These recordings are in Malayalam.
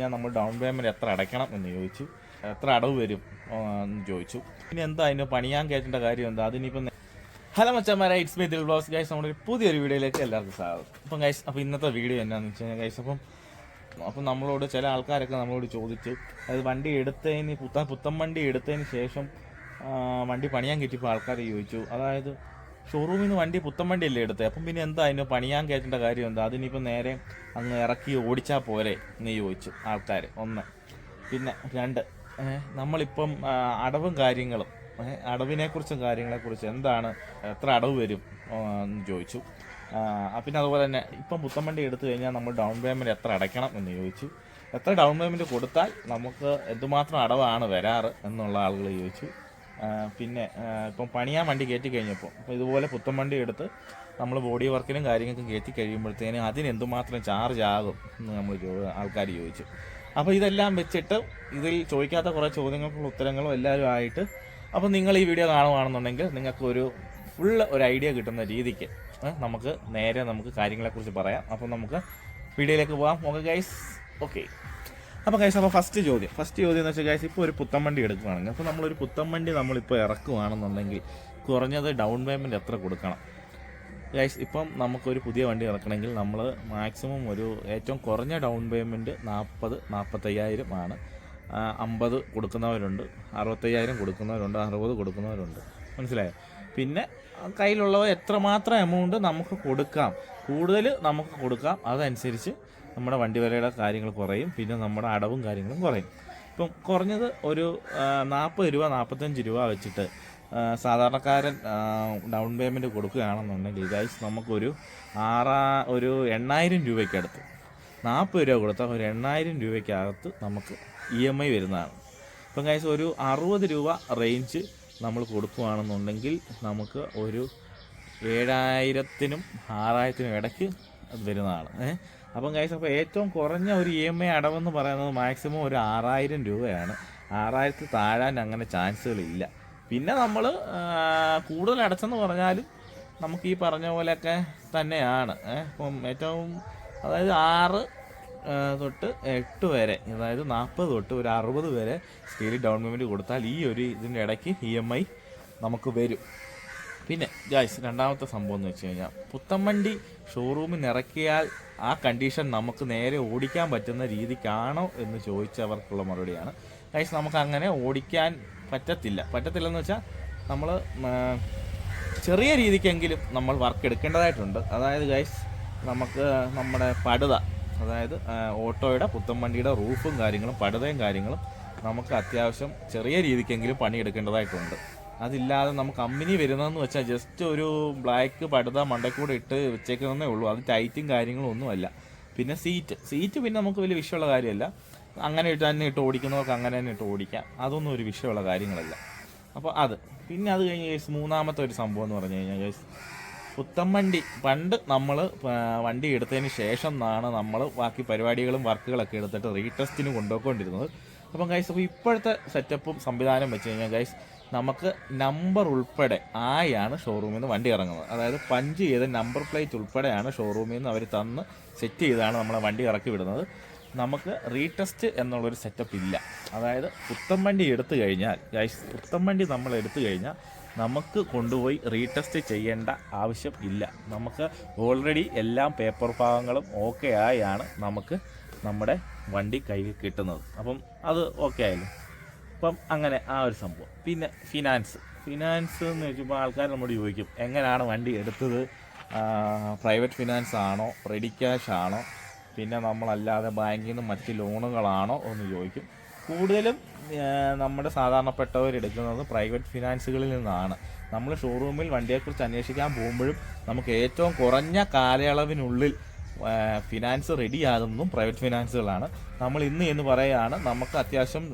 ഞാൻ നമ്മൾ ഡൗൺ പേയ്മെന്റ് എത്ര അടയ്ക്കണം എന്ന് ചോദിച്ചു. എത്ര അടവ് വരും എന്ന് ചോദിച്ചു. പിന്നെ എന്താ അതിന് പണിയാൻ കയറ്റേണ്ട കാര്യം എന്താ? അതിനിപ്പം ഹലോ മച്ചന്മാരെ it's me Dil blogs guys നമ്മുടെ ഒരു പുതിയൊരു വീഡിയോയിലേക്ക് എല്ലാവർക്കും സ്വാഗതം. അപ്പം ഗൈസ് അപ്പോൾ ഇന്നത്തെ വീഡിയോ എന്നാന്ന് വെച്ച് കഴിഞ്ഞാൽ ഗൈസ് അപ്പം അപ്പം നമ്മളോട് ചില ആൾക്കാരൊക്കെ നമ്മളോട് ചോദിച്ചു അതായത് വണ്ടി എടുത്തതിന് പുത്തൻ പുത്തൻ വണ്ടി എടുത്തതിന് ശേഷം വണ്ടി പണിയാൻ കിട്ടിയപ്പോൾ ആൾക്കാർ ചോദിച്ചു. അതായത് ഷോറൂമിൽ നിന്ന് വണ്ടി പുത്തൻ വണ്ടിയല്ലേ എടുത്തത് അപ്പം പിന്നെ എന്താ അതിന് പണിയാൻ കയറ്റേണ്ട കാര്യം എന്താ? അതിനിപ്പം നേരെ അങ്ങ് ഇറക്കി ഓടിച്ചാൽ പോരെ എന്ന് ചോദിച്ചു ആൾക്കാർ ഒന്ന്. പിന്നെ രണ്ട്. നമ്മളിപ്പം അടവും കാര്യങ്ങളും അടവിനെക്കുറിച്ചും കാര്യങ്ങളെക്കുറിച്ചും എന്താണ് എത്ര അടവ് വരും എന്ന് ചോദിച്ചു. പിന്നെ അതുപോലെ തന്നെ ഇപ്പം പുത്തൻ വണ്ടി എടുത്തു കഴിഞ്ഞാൽ നമ്മൾ ഡൗൺ പേയ്മെന്റ് എത്ര അടയ്ക്കണം എന്ന് ചോദിച്ചു. എത്ര ഡൗൺ പേയ്മെന്റ് കൊടുത്താൽ നമുക്ക് എന്തുമാത്രം അടവാണ് വരാറ് എന്നുള്ള ആളുകൾ ചോദിച്ചു. പിന്നെ ഇപ്പം പണിയാൻ വണ്ടി കയറ്റി കഴിഞ്ഞപ്പോൾ അപ്പോൾ ഇതുപോലെ പുത്തൻ വണ്ടി എടുത്ത് നമ്മൾ ബോഡി വർക്കിനും കാര്യങ്ങൾക്കും കയറ്റി കഴിയുമ്പോഴത്തേനും അതിന് എന്തുമാത്രം ചാർജ് ആകും എന്ന് നമ്മൾ ആൾക്കാർ ചോദിച്ചു. അപ്പോൾ ഇതെല്ലാം വെച്ചിട്ട് ഇതിൽ ചോദിക്കാത്ത കുറേ ചോദ്യങ്ങൾക്കുള്ള ഉത്തരങ്ങളും എല്ലാവരും ആയിട്ട് അപ്പോൾ നിങ്ങൾ ഈ വീഡിയോ കാണുകയാണെന്നുണ്ടെങ്കിൽ നിങ്ങൾക്ക് ഒരു ഫുള്ള് ഒരു ഐഡിയ കിട്ടുന്ന രീതിക്ക് നമുക്ക് നേരെ നമുക്ക് കാര്യങ്ങളെക്കുറിച്ച് പറയാം. അപ്പോൾ നമുക്ക് വീഡിയോയിലേക്ക് പോകാം ഓക്കെ ഗൈസ് ഓക്കെ അപ്പോൾ ഗൈസ് അപ്പോൾ ഫസ്റ്റ് ചോദ്യം. ഫസ്റ്റ് ചോദ്യം എന്ന് വെച്ചാൽ ഗൈസ് ഇപ്പോൾ ഒരു പുത്തൻ വണ്ടി എടുക്കുകയാണെങ്കിൽ അപ്പോൾ നമ്മളൊരു പുത്തൻ വണ്ടി നമ്മളിപ്പോൾ ഇറക്കുകയാണെന്നുണ്ടെങ്കിൽ കുറഞ്ഞത് ഡൗൺ പേയ്മെന്റ് എത്ര കൊടുക്കണം? ഗൈസ് ഇപ്പം നമുക്കൊരു പുതിയ വണ്ടി ഇറക്കണമെങ്കിൽ നമ്മൾ മാക്സിമം ഒരു ഏറ്റവും കുറഞ്ഞ ഡൗൺ പേയ്മെന്റ് നാൽപ്പത് നാൽപ്പത്തയ്യായിരം ആണ്. അമ്പത് കൊടുക്കുന്നവരുണ്ട് അറുപത്തയ്യായിരം കൊടുക്കുന്നവരുണ്ട് അറുപത് കൊടുക്കുന്നവരുണ്ട്. മനസ്സിലായോ? പിന്നെ കയ്യിലുള്ളവ എത്രമാത്രം എമൗണ്ട് നമുക്ക് കൊടുക്കാം? കൂടുതൽ നമുക്ക് കൊടുക്കാം. അതനുസരിച്ച് നമ്മുടെ വണ്ടി വിലയുടെ കാര്യങ്ങൾ കുറയും പിന്നെ നമ്മുടെ അടവും കാര്യങ്ങളും കുറയും. ഇപ്പം കുറഞ്ഞത് ഒരു നാൽപ്പത് രൂപ നാൽപ്പത്തഞ്ച് രൂപ വെച്ചിട്ട് സാധാരണക്കാരൻ ഡൗൺ പേയ്മെന്റ് കൊടുക്കുകയാണെന്നുണ്ടെങ്കിൽ ഗൈസ് നമുക്കൊരു ആറാ ഒരു എണ്ണായിരം രൂപയ്ക്കടുത്ത് നാൽപ്പത് രൂപ കൊടുത്താൽ ഒരു എണ്ണായിരം രൂപയ്ക്കകത്ത് നമുക്ക് ഇ എം ഐ വരുന്നതാണ്. ഇപ്പം ഗൈസ് ഒരു അറുപത് രൂപ റേഞ്ച് നമ്മൾ കൊടുക്കുകയാണെന്നുണ്ടെങ്കിൽ നമുക്ക് ഒരു ഏഴായിരത്തിനും ആറായിരത്തിനും ഇടയ്ക്ക് വരുന്നതാണ്. ഏഹ് അപ്പം ഗൈസ് അപ്പോൾ ഏറ്റവും കുറഞ്ഞ ഒരു ഇ എം ഐ അടവെന്ന് പറയുന്നത് മാക്സിമം ഒരു ആറായിരം രൂപയാണ്. ആറായിരത്തി താഴാൻ അങ്ങനെ ചാൻസുകളില്ല പിന്നെ നമ്മൾ കൂടുതൽ അടച്ചെന്ന് പറഞ്ഞാലും നമുക്ക് ഈ പറഞ്ഞ പോലെയൊക്കെ തന്നെയാണ്. ഇപ്പം ഏറ്റവും അതായത് ആറ് തൊട്ട് എട്ട് വരെ അതായത് നാൽപ്പത് തൊട്ട് ഒരു അറുപത് വരെ സ്റ്റീൽ ഡൗൺ പേയ്മെന്റ് കൊടുത്താൽ ഈ ഒരു ഇതിന്റെ ഇടയ്ക്ക് ഇ എം ഐ നമുക്ക് വരും. പിന്നെ ജായ്സ് രണ്ടാമത്തെ സംഭവം എന്ന് വെച്ച് കഴിഞ്ഞാൽ പുത്തമ്മണ്ടി ഷോറൂമിൽ ഇറക്കിയാൽ ആ കണ്ടീഷൻ നമുക്ക് നേരെ ഓടിക്കാൻ പറ്റുന്ന രീതിക്കാണോ എന്ന് ചോദിച്ചവർക്കുള്ള മറുപടിയാണ്. ഗൈസ് നമുക്ക് അങ്ങനെ ഓടിക്കാൻ പറ്റത്തില്ല. പറ്റത്തില്ലെന്ന് വെച്ചാൽ നമ്മൾ ചെറിയ രീതിക്കെങ്കിലും നമ്മൾ വർക്ക് എടുക്കേണ്ടതായിട്ടുണ്ട്. അതായത് ഗൈസ് നമുക്ക് നമ്മുടെ പടുത അതായത് ഓട്ടോയുടെ പുത്തൻ വണ്ടിയുടെ റൂഫും കാര്യങ്ങളും പടുതയും കാര്യങ്ങളും നമുക്ക് അത്യാവശ്യം ചെറിയ രീതിക്കെങ്കിലും പണിയെടുക്കേണ്ടതായിട്ടുണ്ട്. അതില്ലാതെ നമുക്ക് കമ്പനി വരുന്നതെന്ന് വെച്ചാൽ ജസ്റ്റ് ഒരു ബ്ലാക്ക് പടുത മണ്ടക്കൂടെ ഇട്ട് വെച്ചേക്കുന്നതേ ഉള്ളൂ. അത് ടൈറ്റും കാര്യങ്ങളും ഒന്നുമല്ല. പിന്നെ സീറ്റ് സീറ്റ് പിന്നെ നമുക്ക് വലിയ വിഷയമുള്ള കാര്യമല്ല. അങ്ങനെ ഇട്ട് തന്നെ ഇട്ട് ഓടിക്കുന്നവർക്ക് അങ്ങനെ തന്നെ ഇട്ട് ഓടിക്കാം. അതൊന്നും ഒരു വിഷയമുള്ള കാര്യങ്ങളല്ല. അപ്പോൾ അത്. പിന്നെ അത് കഴിഞ്ഞ് കേസ് മൂന്നാമത്തെ ഒരു സംഭവം എന്ന് പറഞ്ഞു കഴിഞ്ഞാൽ കേസ് പുത്തം വണ്ടി. പണ്ട് നമ്മൾ വണ്ടി എടുത്തതിന് ശേഷം എന്നാണ് നമ്മൾ ബാക്കി പരിപാടികളും വർക്കുകളൊക്കെ എടുത്തിട്ട് റീടെസ്റ്റിന് കൊണ്ടുപോയിക്കൊണ്ടിരുന്നത്. അപ്പം ഗൈസ് അപ്പോൾ ഇപ്പോഴത്തെ സെറ്റപ്പും സംവിധാനം വെച്ച് കഴിഞ്ഞാൽ ഗൈസ് നമുക്ക് നമ്പർ ഉൾപ്പെടെ ആയാണ് ഷോറൂമിൽ നിന്ന് വണ്ടി ഇറങ്ങുന്നത്. അതായത് പഞ്ച് ചെയ്ത നമ്പർ പ്ലേറ്റ് ഉൾപ്പെടെയാണ് ഷോറൂമിൽ നിന്ന് അവർ തന്ന് സെറ്റ് ചെയ്താണ് നമ്മളെ വണ്ടി ഇറക്കി വിടുന്നത്. നമുക്ക് റീടെസ്റ്റ് എന്നുള്ളൊരു സെറ്റപ്പ് ഇല്ല. അതായത് പുത്തൻ വണ്ടി എടുത്തു കഴിഞ്ഞാൽ ഗൈസ് പുത്തൻ വണ്ടി നമ്മൾ എടുത്തു കഴിഞ്ഞാൽ നമുക്ക് കൊണ്ടുപോയി റീടെസ്റ്റ് ചെയ്യേണ്ട ആവശ്യം ഇല്ല. നമുക്ക് ഓൾറെഡി എല്ലാം പേപ്പർ ഭാഗങ്ങളും ഓക്കെ ആയാണ് നമുക്ക് നമ്മുടെ വണ്ടി കയ്യിൽ കിട്ടുന്നത്. അപ്പം അത് ഓക്കെ ആയല്ലോ? അപ്പം അങ്ങനെ ആ ഒരു സംഭവം. പിന്നെ ഫിനാൻസ് ഫിനാൻസ് എന്ന് വെച്ചപ്പോൾ ആൾക്കാർ നമ്മോട് ചോദിക്കും എങ്ങനെയാണ് വണ്ടി എടുത്തത്? പ്രൈവറ്റ് ഫിനാൻസ് ആണോ? റെഡി ക്യാഷ് ആണോ? പിന്നെ നമ്മളല്ലാതെ ബാങ്കിൽ നിന്ന് മറ്റ് ലോണുകളാണോ എന്ന് ചോദിക്കും. കൂടുതലും നമ്മുടെ സാധാരണപ്പെട്ടവർ എടുക്കുന്നത് പ്രൈവറ്റ് ഫിനാൻസുകളിൽ നിന്നാണ്. നമ്മൾ ഷോറൂമിൽ വണ്ടിയെക്കുറിച്ച് അന്വേഷിക്കാൻ പോകുമ്പോഴും നമുക്ക് ഏറ്റവും കുറഞ്ഞ കാലയളവിനുള്ളിൽ ഫിനാൻസ് റെഡിയാകുന്നതും പ്രൈവറ്റ് ഫിനാൻസുകളാണ് നമ്മൾ ഇന്ന് എന്ന് പറയുകയാണ് നമുക്ക് അത്യാവശ്യം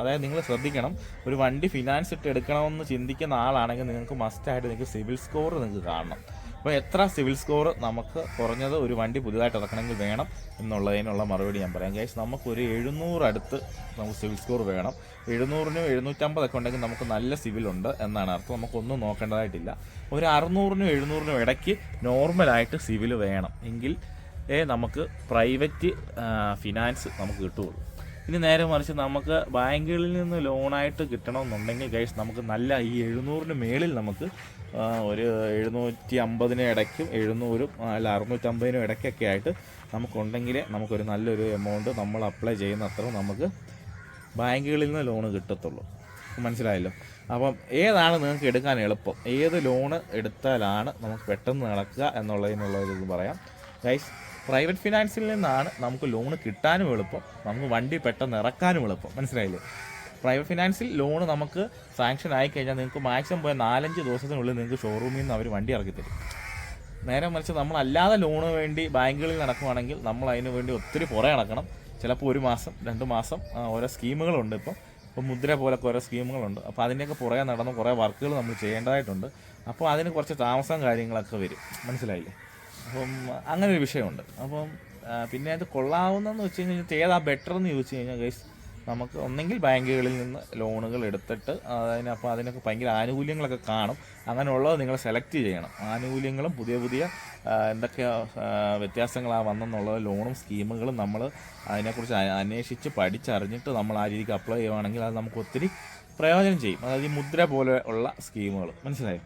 അതായത് നിങ്ങൾ ശ്രദ്ധിക്കണം ഒരു വണ്ടി ഫിനാൻസ് ഇട്ട് എടുക്കണമെന്ന് ചിന്തിക്കുന്ന ആളാണെങ്കിൽ നിങ്ങൾക്ക് മസ്റ്റായിട്ട് നിങ്ങൾക്ക് സിവിൽ സ്കോർ നിങ്ങൾക്ക് കാണണം. അപ്പോൾ എത്ര സിവിൽ സ്കോർ നമുക്ക് കുറഞ്ഞത് ഒരു വണ്ടി പുതിയതായിട്ട് ഇറക്കണമെങ്കിൽ വേണം എന്നുള്ളതിനുള്ള മറുപടി ഞാൻ പറയാം. ഗൈസ് നമുക്കൊരു എഴുന്നൂറ് അടുത്ത് നമുക്ക് സിവിൽ സ്കോർ വേണം. എഴുന്നൂറിനും എഴുന്നൂറ്റമ്പതൊക്കെ ഉണ്ടെങ്കിൽ നമുക്ക് നല്ല സിവിൽ ഉണ്ട് എന്നാണ് അർത്ഥം. നമുക്കൊന്നും നോക്കേണ്ടതായിട്ടില്ല. ഒരു അറുന്നൂറിനും എഴുന്നൂറിനും ഇടയ്ക്ക് നോർമലായിട്ട് സിവിൽ വേണം. എങ്കിൽ നമുക്ക് പ്രൈവറ്റ് ഫിനാൻസ് നമുക്ക് കിട്ടുകയുള്ളൂ ഇനി നേരെ മറിച്ച് നമുക്ക് ബാങ്കുകളിൽ നിന്ന് ലോണായിട്ട് കിട്ടണമെന്നുണ്ടെങ്കിൽ ഗൈസ് നമുക്ക് നല്ല ഈ എഴുന്നൂറിന് മേളിൽ നമുക്ക് ഒരു എഴുന്നൂറ്റി അമ്പതിന് ഇടയ്ക്കും എഴുന്നൂറും അല്ല അറുന്നൂറ്റമ്പതിനും ഇടയ്ക്കൊക്കെ ആയിട്ട് നമുക്കുണ്ടെങ്കിൽ നമുക്കൊരു നല്ലൊരു എമൗണ്ട് നമ്മൾ അപ്ലൈ ചെയ്യുന്ന അത്ര നമുക്ക് ബാങ്കുകളിൽ നിന്ന് ലോണ് കിട്ടത്തുള്ളൂ. മനസ്സിലായല്ലോ? അപ്പം ഏതാണ് നിങ്ങൾക്ക് എടുക്കാൻ എളുപ്പം? ഏത് ലോണ് എടുത്താലാണ് നമുക്ക് പെട്ടെന്ന് നടക്കുക എന്നുള്ളതിനുള്ള ഒരു ഇത് പറയാം. ഗൈസ് പ്രൈവറ്റ് ഫിനാൻസിൽ നിന്നാണ് നമുക്ക് ലോണ് കിട്ടാനും എളുപ്പം. നമുക്ക് വണ്ടി പെട്ടെന്ന് ഇറക്കാനും എളുപ്പം. മനസ്സിലായില്ലേ? പ്രൈവറ്റ് ഫിനാൻസിൽ ലോണ് നമുക്ക് സാങ്ഷൻ ആയി കഴിഞ്ഞാൽ നിങ്ങൾക്ക് മാക്സിമം പോയ നാലഞ്ച് ദിവസത്തിനുള്ളിൽ നിങ്ങൾക്ക് ഷോറൂമിൽ നിന്ന് അവർ വണ്ടി ഇറക്കി തരും. നേരെ മറിച്ച് നമ്മളല്ലാതെ ലോണ് വേണ്ടി ബാങ്കുകളിൽ നടക്കുവാണെങ്കിൽ നമ്മൾ അതിന് വേണ്ടി ഒത്തിരി പുറകെ നടക്കണം. ചിലപ്പോൾ ഒരു മാസം രണ്ട് മാസം ഓരോ സ്കീമുകളുണ്ട് ഇപ്പം. ഇപ്പോൾ മുദ്ര പോലൊക്കെ ഓരോ സ്കീമുകളുണ്ട്. അപ്പോൾ അതിന്റെയൊക്കെ പുറകെ നടന്ന് കുറേ വർക്കുകൾ നമ്മൾ ചെയ്യേണ്ടതായിട്ടുണ്ട്. അപ്പോൾ അതിന് കുറച്ച് താമസം കാര്യങ്ങളൊക്കെ വരും. മനസ്സിലായില്ലേ? അപ്പം അങ്ങനെ ഒരു വിഷയമുണ്ട്. അപ്പം പിന്നെ അത് കൊള്ളാവുന്നതെന്ന് വെച്ച് കഴിഞ്ഞാൽ ഏതാ ബെറ്റർ എന്ന് ചോദിച്ചു കഴിഞ്ഞാൽ ഗൈസ് നമുക്ക് ഒന്നെങ്കിൽ ബാങ്കുകളിൽ നിന്ന് ലോണുകൾ എടുത്തിട്ട് അതിന് അപ്പോൾ അതിനൊക്കെ ഭയങ്കര ആനുകൂല്യങ്ങളൊക്കെ കാണും. അങ്ങനെയുള്ളത് നിങ്ങൾ സെലക്ട് ചെയ്യണം. ആനുകൂല്യങ്ങളും പുതിയ പുതിയ ആ, എന്തൊക്കെ ആ, വ്യത്യാസങ്ങളാ വന്നെന്നുള്ളത് ലോണും സ്കീമുകളും നമ്മൾ അതിനെക്കുറിച്ച് അന്വേഷിച്ച് പഠിച്ചറിഞ്ഞിട്ട് നമ്മൾ ആ രീതിക്ക് അപ്ലൈ ചെയ്യുവാണെങ്കിൽ അത് നമുക്ക് ഒത്തിരി പ്രയോജനം ചെയ്യും. അതായത് ഈ മുദ്ര പോലെ ഉള്ള സ്കീമുകൾ. മനസ്സിലായോ?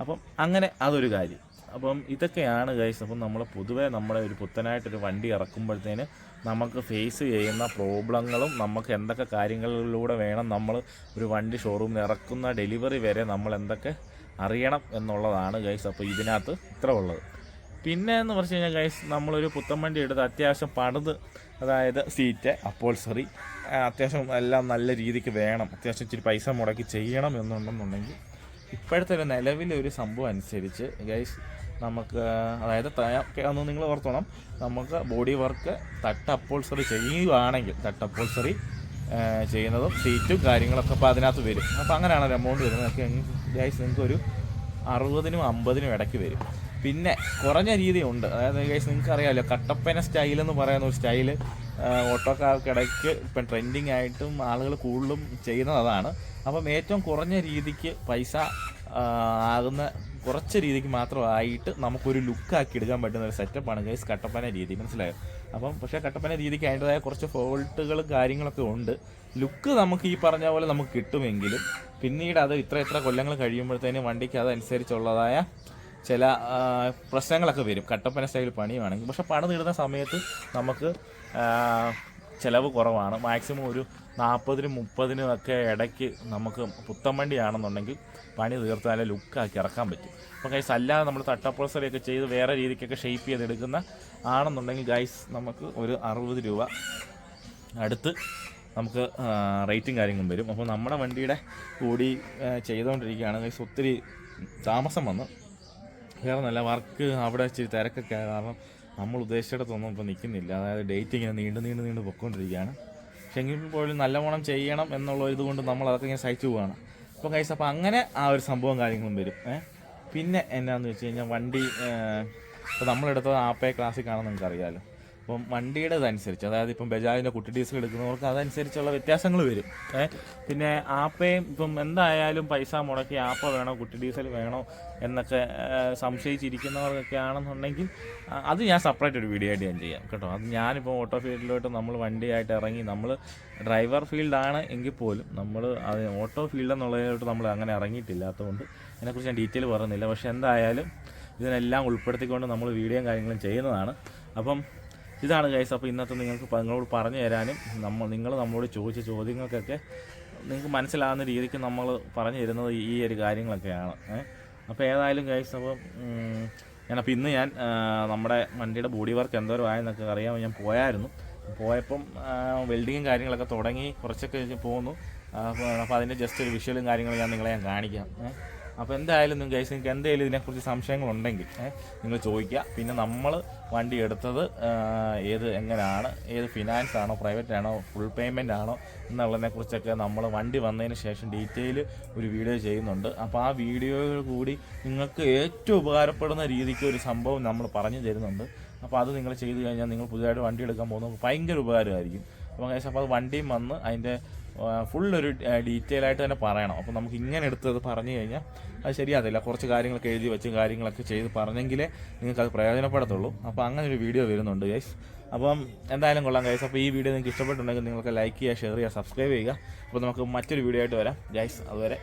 അപ്പം അങ്ങനെ അതൊരു കാര്യം. അപ്പം ഇതൊക്കെയാണ് ഗൈസ് അപ്പം നമ്മൾ പൊതുവേ നമ്മുടെ ഒരു പുത്തനായിട്ടൊരു വണ്ടി ഇറക്കുമ്പോഴത്തേന് നമുക്ക് ഫേസ് ചെയ്യുന്ന പ്രോബ്ലങ്ങളും നമുക്ക് എന്തൊക്കെ കാര്യങ്ങളിലൂടെ വേണം നമ്മൾ ഒരു വണ്ടി ഷോറൂമിൽ ഇറക്കുന്ന ഡെലിവറി വരെ നമ്മൾ എന്തൊക്കെ അറിയണം എന്നുള്ളതാണ് ഗൈസ് അപ്പോൾ ഇതിനകത്ത് ഇത്ര ഉള്ളത്. പിന്നെ എന്ന് പറഞ്ഞു കഴിഞ്ഞാൽ ഗൈസ് നമ്മളൊരു പുത്തൻ വണ്ടി എടുത്ത് അത്യാവശ്യം പണിത് അതായത് സീറ്റ് അപ്പോൾ അപ്പോൾസറി അത്യാവശ്യം എല്ലാം നല്ല രീതിക്ക് വേണം അത്യാവശ്യം ഇച്ചിരി പൈസ മുടക്കി ചെയ്യണം എന്നുണ്ടെന്നുണ്ടെങ്കിൽ ഇപ്പോഴത്തെ ഒരു നിലവിലെ ഒരു സംഭവം അനുസരിച്ച് ഗൈസ് നമുക്ക് അതായത് ഒന്ന് നിങ്ങൾ ഓർത്തോണം. നമുക്ക് ബോഡി വർക്ക് തട്ട് അപ്പോൾസറി ചെയ്യുകയാണെങ്കിൽ തട്ട് അപ്പോൾസറി ചെയ്യുന്നതും സീറ്റും കാര്യങ്ങളൊക്കെ അപ്പോൾ അതിനകത്ത് വരും. അപ്പോൾ അങ്ങനെയാണ് എമൗണ്ട് വരുന്നത്. നിങ്ങൾക്ക് ഗൈസ് നിങ്ങൾക്ക് ഒരു അറുപതിനും അമ്പതിനും ഇടയ്ക്ക് വരും. പിന്നെ കുറഞ്ഞ രീതിയുണ്ട് അതായത് ഗൈസ് നിങ്ങൾക്ക് അറിയാമല്ലോ കട്ടപ്പന സ്റ്റൈൽ എന്ന് പറയുന്ന ഒരു സ്റ്റൈൽ ഓട്ടോക്കാർക്കിടയ്ക്ക് ഇപ്പം ട്രെൻഡിങ് ആയിട്ടും ആളുകൾ കൂടുതലും ചെയ്യുന്നതാണ് അപ്പം ഏറ്റവും കുറഞ്ഞ രീതിക്ക് പൈസ ആകുന്ന കുറച്ച് രീതിക്ക് മാത്രമായിട്ട് നമുക്കൊരു ലുക്കാക്കി എടുക്കാൻ പറ്റുന്ന ഒരു സെറ്റപ്പാണ് ഗൈസ് കട്ടപ്പന രീതി മനസ്സിലായോ? അപ്പം പക്ഷേ കട്ടപ്പന രീതിക്ക് അതിന്റെതായ കുറച്ച് ഫോൾട്ടുകളും കാര്യങ്ങളൊക്കെ ഉണ്ട്. ലുക്ക് നമുക്ക് ഈ പറഞ്ഞ പോലെ നമുക്ക് കിട്ടുമെങ്കിലും പിന്നീട് അത് ഇത്ര ഇത്ര കൊല്ലങ്ങൾ കഴിയുമ്പോഴത്തേനും വണ്ടിക്ക് അതനുസരിച്ചുള്ളതായ ചില പ്രശ്നങ്ങളൊക്കെ വരും. കട്ടപ്പന സ്റ്റൈൽ പണിയുവാണെങ്കിൽ പക്ഷെ പണി നേടുന്ന സമയത്ത് നമുക്ക് ചിലവ് കുറവാണ്. മാക്സിമം ഒരു നാൽപ്പതിനും മുപ്പതിനും ഒക്കെ ഇടയ്ക്ക് നമുക്ക് പുത്തൻ വണ്ടിയാണെന്നുണ്ടെങ്കിൽ പണി തീർത്താലേ ലുക്കാക്കി ഇറക്കാൻ പറ്റും. അപ്പോൾ ഗൈസ് അല്ലാതെ നമ്മൾ തട്ടപ്രോസറിയൊക്കെ ചെയ്ത് വേറെ രീതിക്കൊക്കെ ഷേപ്പ് ചെയ്തെടുക്കുന്ന ആണെന്നുണ്ടെങ്കിൽ ഗൈസ് നമുക്ക് ഒരു അറുപത് രൂപ അടുത്ത് നമുക്ക് റേറ്റും കാര്യങ്ങളും വരും. അപ്പോൾ നമ്മുടെ വണ്ടിയുടെ കൂടി ചെയ്തുകൊണ്ടിരിക്കുകയാണ്. ഗൈസ് ഒത്തിരി താമസം വന്നു. വേറെ നല്ല വർക്ക് അവിടെ ഇച്ചിരി തിരക്കൊക്കെ കാരണം നമ്മൾ ഉദ്ദേശിച്ചിടത്തൊന്നും ഇപ്പോൾ നിൽക്കുന്നില്ല. അതായത് ഡേറ്റ് ഇങ്ങനെ നീണ്ടു നീണ്ടു നീണ്ടു പൊയ്ക്കൊണ്ടിരിക്കുകയാണ്. പക്ഷെ എങ്കിൽ പോലും നല്ലവണ്ണം ചെയ്യണം എന്നുള്ള ഇതുകൊണ്ട് നമ്മൾ അതൊക്കെ ഇങ്ങനെ സഹിച്ചു പോവാണ്. അപ്പോൾ കൈസ് അപ്പോൾ അങ്ങനെ ആ ഒരു സംഭവം കാര്യങ്ങളും വരും. പിന്നെ എന്നാന്ന് വെച്ച് കഴിഞ്ഞാൽ വണ്ടി ഇപ്പോൾ നമ്മളെടുത്തത് ആപ്പേ ക്ലാസ്സിൽ ആണെന്ന് നിങ്ങൾക്ക് അറിയാമല്ലോ അപ്പം വണ്ടിയുടെ ഇതനുസരിച്ച് അതായത് ഇപ്പം ബജാജിന്റെ കുട്ടി ഡീസൽ എടുക്കുന്നവർക്ക് അതനുസരിച്ചുള്ള വ്യത്യാസങ്ങൾ വരും. പിന്നെ ആപ്പയും ഇപ്പം എന്തായാലും പൈസ മുടക്കി ആപ്പ വേണോ കുട്ടി ഡീസൽ വേണോ എന്നൊക്കെ സംശയിച്ചിരിക്കുന്നവർക്കൊക്കെ ആണെന്നുണ്ടെങ്കിൽ അത് ഞാൻ സെപ്പറേറ്റ് ഒരു വീഡിയോ ആയിട്ട് ഞാൻ ചെയ്യാം കേട്ടോ. അത് ഞാനിപ്പോൾ ഓട്ടോ ഫീൽഡിലോട്ട് നമ്മൾ വണ്ടിയായിട്ട് ഇറങ്ങി നമ്മൾ ഡ്രൈവർ ഫീൽഡാണ് എങ്കിൽ പോലും നമ്മൾ അത് ഓട്ടോ ഫീൽഡ് എന്നുള്ളതിലോട്ട് നമ്മൾ അങ്ങനെ ഇറങ്ങിയിട്ടില്ലാത്തതുകൊണ്ട് അതിനെക്കുറിച്ച് ഞാൻ ഡീറ്റെയിൽ പറയുന്നില്ല പക്ഷേ എന്തായാലും ഇതിനെല്ലാം ഉൾപ്പെടുത്തിക്കൊണ്ട് നമ്മൾ വീഡിയോയും കാര്യങ്ങളും ചെയ്യുന്നതാണ്. അപ്പം ഇതാണ് ഗൈസ് അപ്പോൾ ഇന്നത്തെ നിങ്ങൾക്ക് നിങ്ങളോട് പറഞ്ഞു തരാനും നമ്മൾ നിങ്ങൾ നമ്മളോട് ചോദിച്ച ചോദ്യങ്ങൾക്കൊക്കെ നിങ്ങൾക്ക് മനസ്സിലാകുന്ന രീതിക്ക് നമ്മൾ പറഞ്ഞു തരുന്നത് ഈ ഒരു കാര്യങ്ങളൊക്കെയാണ്. അപ്പോൾ ഏതായാലും ഗൈസ് അപ്പം ഞാനപ്പോൾ ഇന്ന് ഞാൻ നമ്മുടെ വണ്ടിയുടെ ബോഡി വർക്ക് എന്തോരം ആയെന്നൊക്കെ അറിയാൻ ഞാൻ പോയായിരുന്നു. പോയപ്പം വെൽഡിങ്ങും കാര്യങ്ങളൊക്കെ തുടങ്ങി കുറച്ചൊക്കെ പോകുന്നു അപ്പോൾ അതിന്റെ ജസ്റ്റ് ഒരു വിഷ്വലും കാര്യങ്ങളും ഞാൻ നിങ്ങളെ ഞാൻ കാണിക്കാം. അപ്പോൾ എന്തായാലും നിങ്ങൾ ഗൈസ് നിങ്ങൾക്ക് എന്തെങ്കിലും ഇതിനെക്കുറിച്ച് സംശയങ്ങളുണ്ടെങ്കിൽ നിങ്ങൾ ചോദിക്കുക പിന്നെ നമ്മൾ വണ്ടി എടുത്തത് ഏത് എങ്ങനെയാണ് ഏത് ഫിനാൻസ് ആണോ പ്രൈവറ്റ് ആണോ ഫുൾ പേയ്മെന്റ് ആണോ എന്നുള്ളതിനെക്കുറിച്ചൊക്കെ നമ്മൾ വണ്ടി വന്നതിന് ശേഷം ഡീറ്റെയിൽ ഒരു വീഡിയോ ചെയ്യുന്നുണ്ട്. അപ്പോൾ ആ വീഡിയോയിൽ കൂടി നിങ്ങൾക്ക് ഏറ്റവും ഉപകാരപ്പെടുന്ന രീതിക്ക് ഒരു സംഭവം നമ്മൾ പറഞ്ഞു തരുന്നുണ്ട്. അപ്പോൾ അത് നിങ്ങൾ ചെയ്തു കഴിഞ്ഞാൽ നിങ്ങൾ പുതിയതായിട്ട് വണ്ടി എടുക്കാൻ പോകുന്നത് ഭയങ്കര ഉപകാരമായിരിക്കും. അപ്പോൾ അപ്പോൾ അത് വണ്ടിയും വന്ന് അതിന്റെ ഫുൾ ഒരു ഡീറ്റെയിൽ ആയിട്ട് തന്നെ പറയണം. അപ്പോൾ നമുക്ക് ഇങ്ങനെ എടുത്തത് പറഞ്ഞു കഴിഞ്ഞാൽ അത് ശരിയാകത്തില്ല. കുറച്ച് കാര്യങ്ങളൊക്കെ എഴുതി വെച്ച് കാര്യങ്ങളൊക്കെ ചെയ്ത് പറഞ്ഞെങ്കിലേ നിങ്ങൾക്ക് അത് പ്രയോജനപ്പെടത്തുള്ളൂ. അപ്പോൾ അങ്ങനെ ഒരു വീഡിയോ വരുന്നുണ്ട് ഗൈസ് അപ്പം എന്തായാലും കൊള്ളാം ഗൈസ് അപ്പോൾ ഈ വീഡിയോ നിങ്ങൾക്ക് ഇഷ്ടപ്പെട്ടുണ്ടെങ്കിൽ നിങ്ങൾക്ക് ലൈക്ക് ചെയ്യുക ഷെയർ ചെയ്യുക സബ്സ്ക്രൈബ് ചെയ്യുക. അപ്പോൾ നമുക്ക് മറ്റൊരു വീഡിയോ ആയിട്ട് വരാം ഗൈസ് അതുവരെ